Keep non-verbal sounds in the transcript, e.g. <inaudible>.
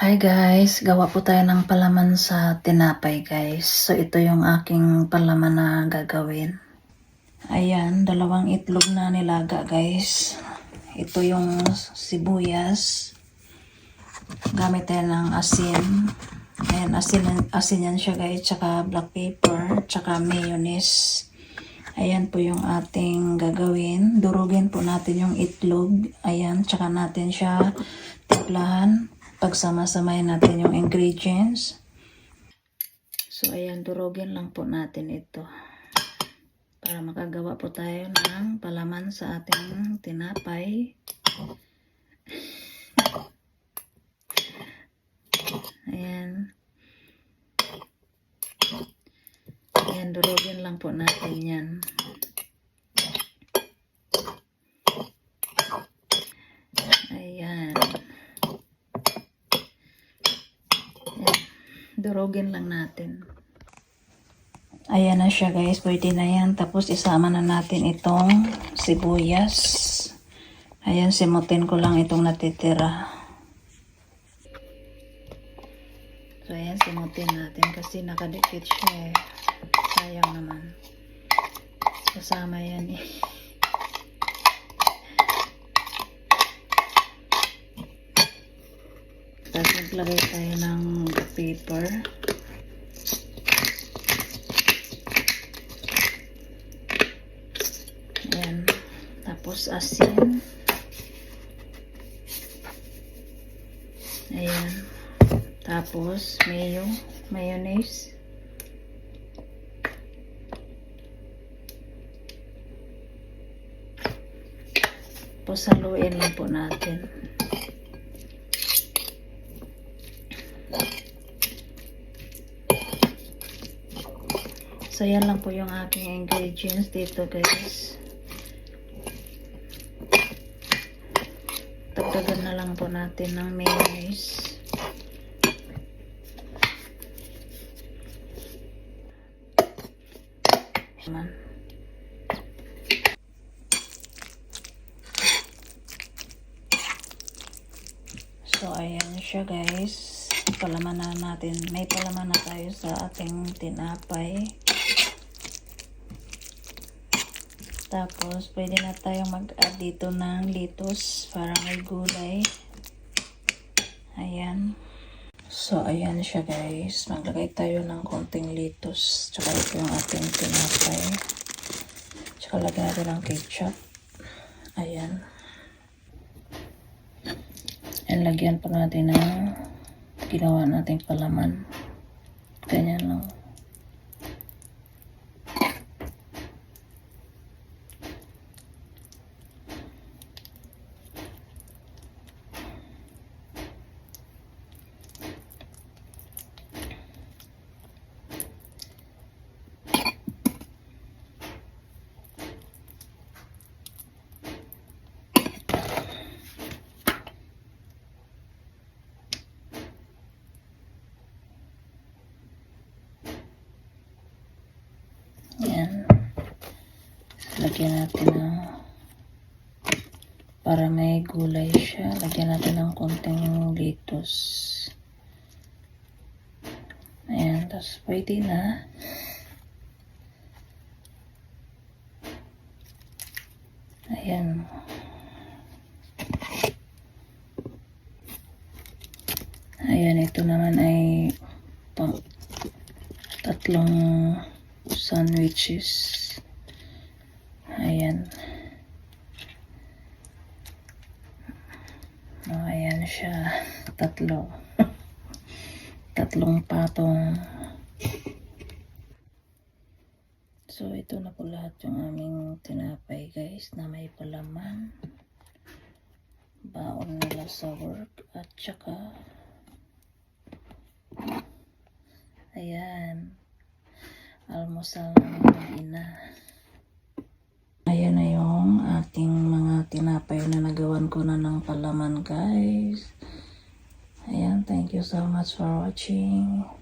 Hi guys, gawa po tayo ng palaman sa tinapay guys. So ito yung aking palaman na gagawin. Ayan, dalawang itlog na nilaga guys. Ito yung sibuyas. Gamit tayo ng asin. Ayan, asin, asin yan siya guys. Tsaka black pepper, tsaka mayonnaise. Ayan po yung ating gagawin. Durugin po natin yung itlog. Ayan, tsaka natin siya timplahan. Pagsama-samayin natin yung ingredients. So, ayan, durugin lang po natin ito. Para makagawa po tayo ng palaman sa ating tinapay. Ayan. Ayan, durugin lang po natin yan. Ayan. Ayan. Durugin lang natin. Ayan na siya guys. Pwede na yan. Tapos isama na natin itong sibuyas. Ayan, simutin ko lang itong natitira. So ayan, simutin natin kasi nakadikit siya eh. Sayang naman. Kasama yan eh. <laughs> Tapos maglagay tayo ng paper. Ayan. Tapos asin. Ayan. Tapos mayo, mayonnaise. Tapos haluin lang po natin. So, yan lang po yung aking ingredients dito, guys. Tagdagan na lang po natin ng mayonnaise. Naman. So, ayan siya, guys. Palaman na natin. May palaman na tayo sa ating tinapay. Tapos, pwede na tayo mag-add dito ng litos para may gulay. Ayan. So, ayan siya guys. Maglagay tayo ng konting litos. Tsaka ito yung ating tinapay. Tsaka lagyan natin ng ketchup. Ayan. And lagyan pa natin ng ginawa nating palaman. Ganyan lang. Yan. Lagyan natin ng para may gulay siya. Lagyan natin ng konting litos. Ayan. Tapos pwede na. Ayan. Ayan. Ito naman ay tatlong sandwiches. Ayan. Oh, ayan siya. Tatlo. <laughs> Tatlong patong. So, ito na po lahat yung aming tinapay guys na may palaman. Baon nila sa work. At saka ayan almusal ng mag-ina. Ayan na yung ating mga tinapay na nagawan ko na ng palaman guys. Ayan, thank you so much for watching.